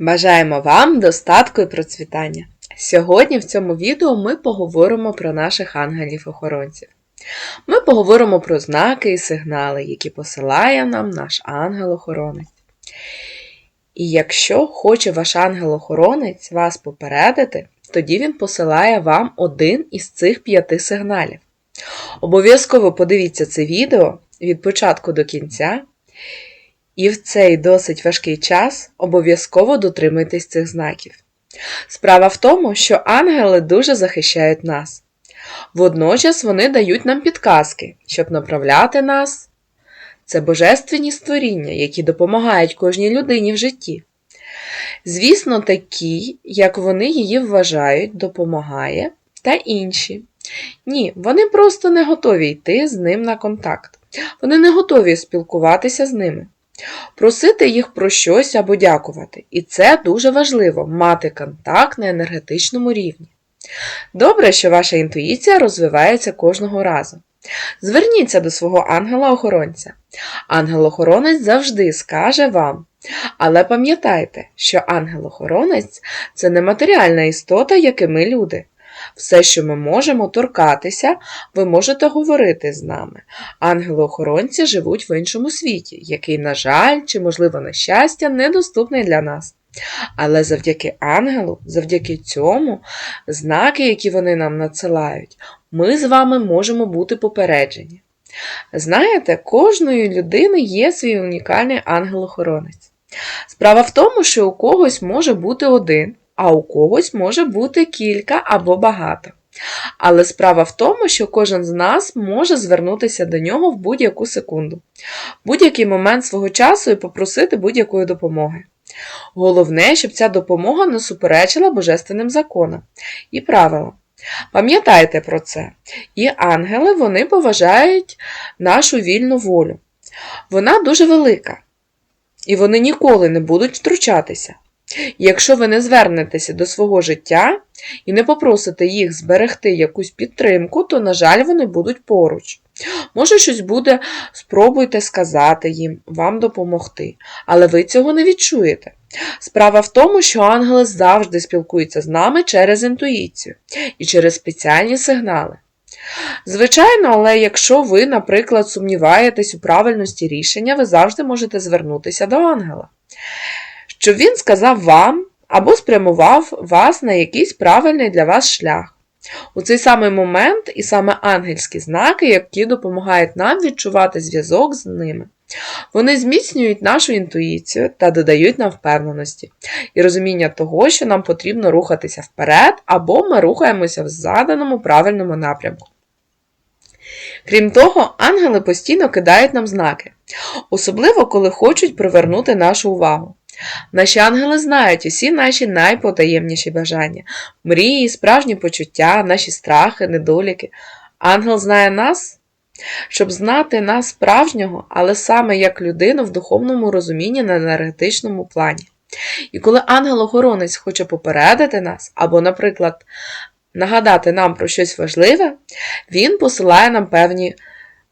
Бажаємо вам достатку і процвітання! Сьогодні в цьому відео ми поговоримо про наших ангелів-охоронців. Ми поговоримо про знаки і сигнали, які посилає нам наш ангел-охоронець. І якщо хоче ваш ангел-охоронець вас попередити, тоді він посилає вам один із цих п'яти сигналів. Обов'язково подивіться це відео від початку до кінця. І в цей досить важкий час обов'язково дотримуйтесь цих знаків. Справа в тому, що ангели дуже захищають нас. Водночас вони дають нам підказки, щоб направляти нас. Це божественні створіння, які допомагають кожній людині в житті. Звісно, такі, як вони її вважають, допомагає, та інші. Ні, вони просто не готові йти з ним на контакт. Вони не готові спілкуватися з ними просити їх про щось або дякувати. І це дуже важливо мати контакт на енергетичному рівні. Добре, що ваша інтуїція розвивається кожного разу. Зверніться до свого ангела-охоронця. Ангел-охоронець завжди скаже вам. Але пам'ятайте, що ангел-охоронець це не матеріальна істота, як і ми люди. Все, що ми можемо торкатися, ви можете говорити з нами. Ангели-охоронці живуть в іншому світі, який, на жаль, чи, можливо, на щастя, недоступний для нас. Але завдяки ангелу, завдяки цьому, знаки, які вони нам надсилають, ми з вами можемо бути попереджені. Знаєте, кожної людини є свій унікальний ангел-охоронець. Справа в тому, що у когось може бути один, а у когось може бути кілька або багато. Але справа в тому, що кожен з нас може звернутися до нього в будь-яку секунду, будь-який момент свого часу і попросити будь-якої допомоги. Головне, щоб ця допомога не суперечила божественним законам і правилам. Пам'ятайте про це. І ангели вони поважають нашу вільну волю. Вона дуже велика, і вони ніколи не будуть втручатися. Якщо ви не звернетеся до свого життя і не попросите їх зберегти якусь підтримку, то, на жаль, вони будуть поруч. Може, щось буде, спробуйте сказати їм, вам допомогти, але ви цього не відчуєте. Справа в тому, що ангели завжди спілкуються з нами через інтуїцію і через спеціальні сигнали. Звичайно, але якщо ви, наприклад, сумніваєтесь у правильності рішення, ви завжди можете звернутися до ангела щоб він сказав вам або спрямував вас на якийсь правильний для вас шлях. У цей самий момент і саме ангельські знаки, які допомагають нам відчувати зв'язок з ними. Вони зміцнюють нашу інтуїцію та додають нам впевненості і розуміння того, що нам потрібно рухатися вперед, або ми рухаємося в заданому правильному напрямку. Крім того, ангели постійно кидають нам знаки, особливо коли хочуть привернути нашу увагу. Наші ангели знають усі наші найпотаємніші бажання, мрії, справжні почуття, наші страхи, недоліки. Ангел знає нас, щоб знати нас справжнього, але саме як людину в духовному розумінні на енергетичному плані. І коли ангел-охоронець хоче попередити нас, або, наприклад, нагадати нам про щось важливе, він посилає нам певні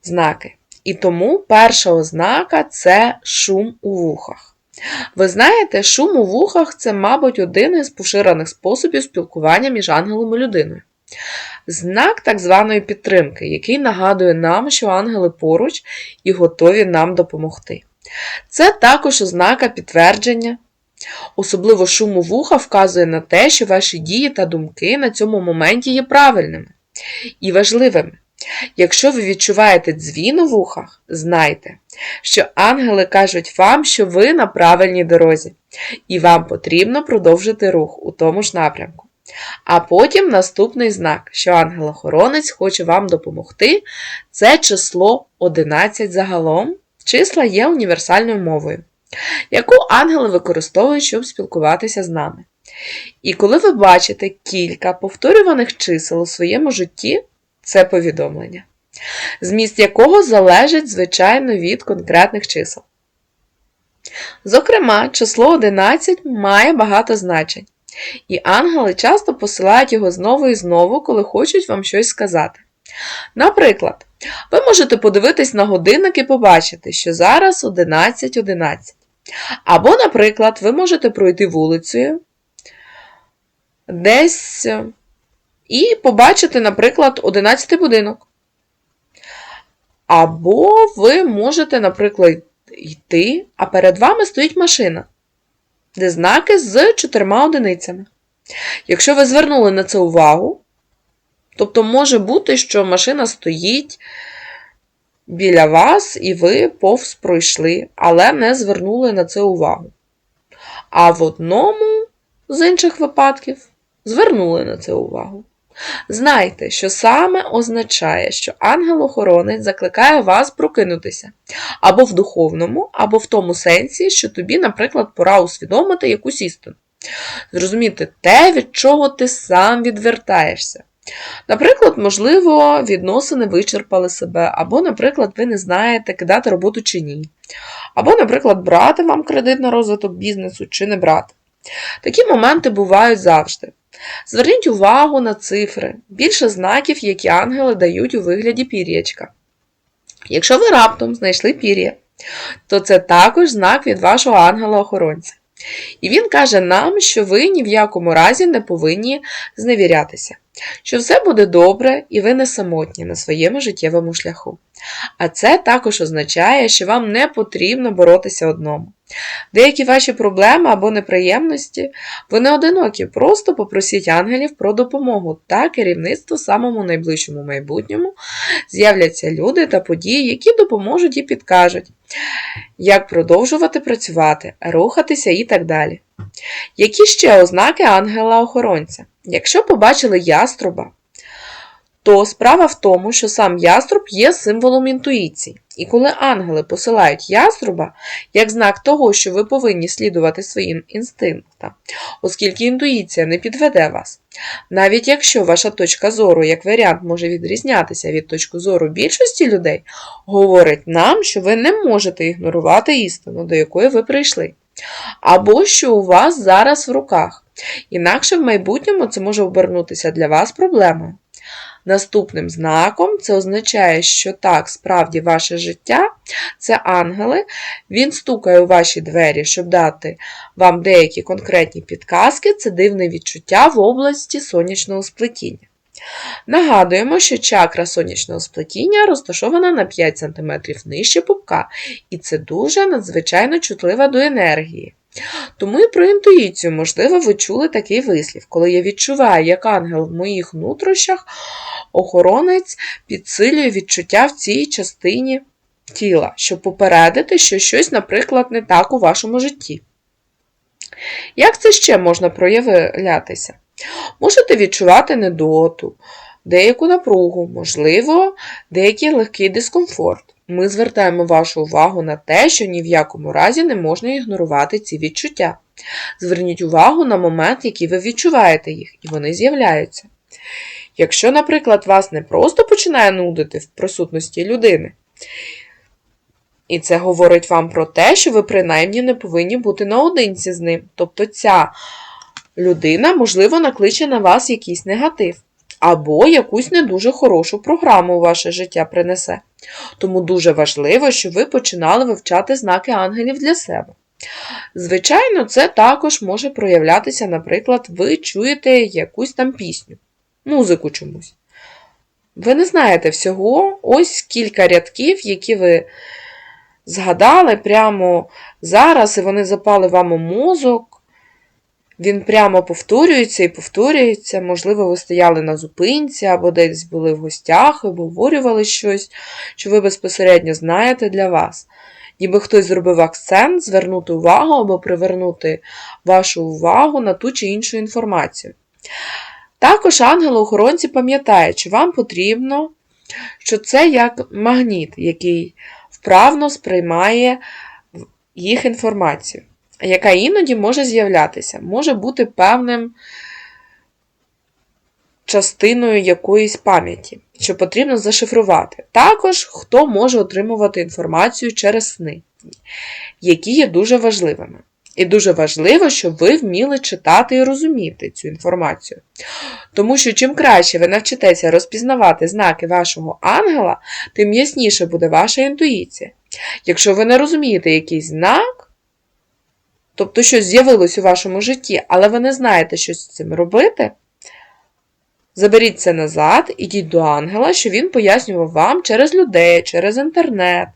знаки. І тому перша ознака це шум у вухах. Ви знаєте, шум у вухах це, мабуть, один із поширених способів спілкування між ангелом і людиною. Знак так званої підтримки, який нагадує нам, що ангели поруч і готові нам допомогти. Це також ознака підтвердження. Особливо шум у вуха вказує на те, що ваші дії та думки на цьому моменті є правильними і важливими. Якщо ви відчуваєте дзвін у вухах, знайте, що ангели кажуть вам, що ви на правильній дорозі, і вам потрібно продовжити рух у тому ж напрямку. А потім наступний знак, що ангел-охоронець хоче вам допомогти, це число 11 загалом. Числа є універсальною мовою, яку ангели використовують, щоб спілкуватися з нами. І коли ви бачите кілька повторюваних чисел у своєму житті, це повідомлення, зміст якого залежить, звичайно, від конкретних чисел. Зокрема, число 11 має багато значень, і ангели часто посилають його знову і знову, коли хочуть вам щось сказати. Наприклад, ви можете подивитись на годинник і побачити, що зараз 11.11. 11. Або, наприклад, ви можете пройти вулицею десь і побачити, наприклад, 11 будинок. Або ви можете, наприклад, йти, а перед вами стоїть машина, де знаки з чотирма одиницями. Якщо ви звернули на це увагу, тобто може бути, що машина стоїть біля вас, і ви повз пройшли, але не звернули на це увагу. А в одному з інших випадків звернули на це увагу. Знайте, що саме означає, що ангел-охоронець закликає вас прокинутися або в духовному, або в тому сенсі, що тобі, наприклад, пора усвідомити якусь істину. Зрозуміти те, від чого ти сам відвертаєшся. Наприклад, можливо, відносини вичерпали себе, або, наприклад, ви не знаєте, кидати роботу чи ні. Або, наприклад, брати вам кредит на розвиток бізнесу чи не брати. Такі моменти бувають завжди. Зверніть увагу на цифри, більше знаків, які ангели дають у вигляді пір'ячка. Якщо ви раптом знайшли пір'я, то це також знак від вашого ангела-охоронця. І він каже нам, що ви ні в якому разі не повинні зневірятися, що все буде добре і ви не самотні на своєму життєвому шляху. А це також означає, що вам не потрібно боротися одному. Деякі ваші проблеми або неприємності, ви не одинокі, просто попросіть ангелів про допомогу та керівництво самому найближчому майбутньому з'являться люди та події, які допоможуть і підкажуть, як продовжувати працювати, рухатися і так далі. Які ще ознаки ангела-охоронця? Якщо побачили яструба, то справа в тому, що сам яструб є символом інтуїції. І коли ангели посилають яструба як знак того, що ви повинні слідувати своїм інстинктам, оскільки інтуїція не підведе вас. Навіть якщо ваша точка зору як варіант може відрізнятися від точки зору більшості людей, говорить нам, що ви не можете ігнорувати істину, до якої ви прийшли, або що у вас зараз в руках. Інакше в майбутньому це може обернутися для вас проблемою. Наступним знаком це означає, що так, справді ваше життя це ангели, він стукає у ваші двері, щоб дати вам деякі конкретні підказки, це дивне відчуття в області сонячного сплетіння. Нагадуємо, що чакра сонячного сплетіння розташована на 5 см нижче пупка, і це дуже надзвичайно чутлива до енергії. Тому і про інтуїцію, можливо, ви чули такий вислів, коли я відчуваю, як ангел в моїх нутрощах, охоронець підсилює відчуття в цій частині тіла, щоб попередити, що щось, наприклад, не так у вашому житті. Як це ще можна проявлятися? Можете відчувати недоту, деяку напругу, можливо, деякий легкий дискомфорт. Ми звертаємо вашу увагу на те, що ні в якому разі не можна ігнорувати ці відчуття. Зверніть увагу на момент, який ви відчуваєте їх, і вони з'являються. Якщо, наприклад, вас не просто починає нудити в присутності людини, і це говорить вам про те, що ви принаймні не повинні бути наодинці з ним. Тобто ця людина, можливо, накличе на вас якийсь негатив, або якусь не дуже хорошу програму у ваше життя принесе. Тому дуже важливо, щоб ви починали вивчати знаки ангелів для себе. Звичайно, це також може проявлятися, наприклад, ви чуєте якусь там пісню, музику чомусь. Ви не знаєте всього, ось кілька рядків, які ви згадали прямо зараз, і вони запали вам у мозок. Він прямо повторюється і повторюється. Можливо, ви стояли на зупинці, або десь були в гостях, обговорювали щось, що ви безпосередньо знаєте для вас. Ніби хтось зробив акцент, звернути увагу або привернути вашу увагу на ту чи іншу інформацію. Також ангел-охоронці пам'ятають, що вам потрібно, що це як магніт, який вправно сприймає їх інформацію яка іноді може з'являтися, може бути певним частиною якоїсь пам'яті, що потрібно зашифрувати. Також хто може отримувати інформацію через сни, які є дуже важливими. І дуже важливо, щоб ви вміли читати і розуміти цю інформацію. Тому що чим краще ви навчитеся розпізнавати знаки вашого ангела, тим ясніше буде ваша інтуїція. Якщо ви не розумієте якийсь знак, тобто щось з'явилось у вашому житті, але ви не знаєте, що з цим робити, заберіть це назад, ідіть до ангела, що він пояснював вам через людей, через інтернет.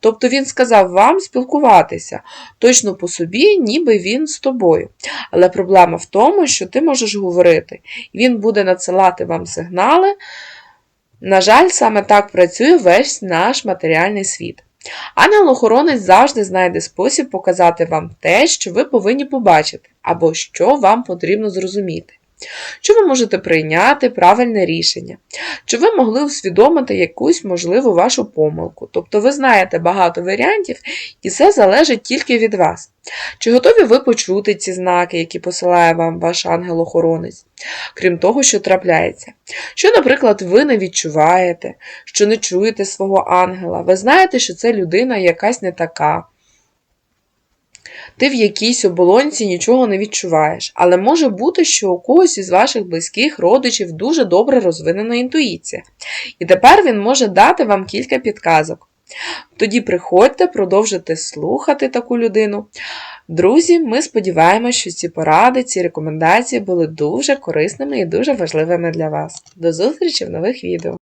Тобто він сказав вам спілкуватися точно по собі, ніби він з тобою. Але проблема в тому, що ти можеш говорити, і він буде надсилати вам сигнали. На жаль, саме так працює весь наш матеріальний світ. Ангел-охоронець завжди знайде спосіб показати вам те, що ви повинні побачити, або що вам потрібно зрозуміти. Чи ви можете прийняти правильне рішення? Чи ви могли усвідомити якусь можливу вашу помилку? Тобто ви знаєте багато варіантів, і це залежить тільки від вас. Чи готові ви почути ці знаки, які посилає вам ваш ангел-охоронець, крім того, що трапляється? Що, наприклад, ви не відчуваєте, що не чуєте свого ангела, ви знаєте, що це людина якась не така. Ти в якійсь оболонці нічого не відчуваєш, але може бути, що у когось із ваших близьких родичів дуже добре розвинена інтуїція, і тепер він може дати вам кілька підказок. Тоді приходьте, продовжуйте слухати таку людину. Друзі, ми сподіваємося, що ці поради, ці рекомендації були дуже корисними і дуже важливими для вас. До зустрічі в нових відео!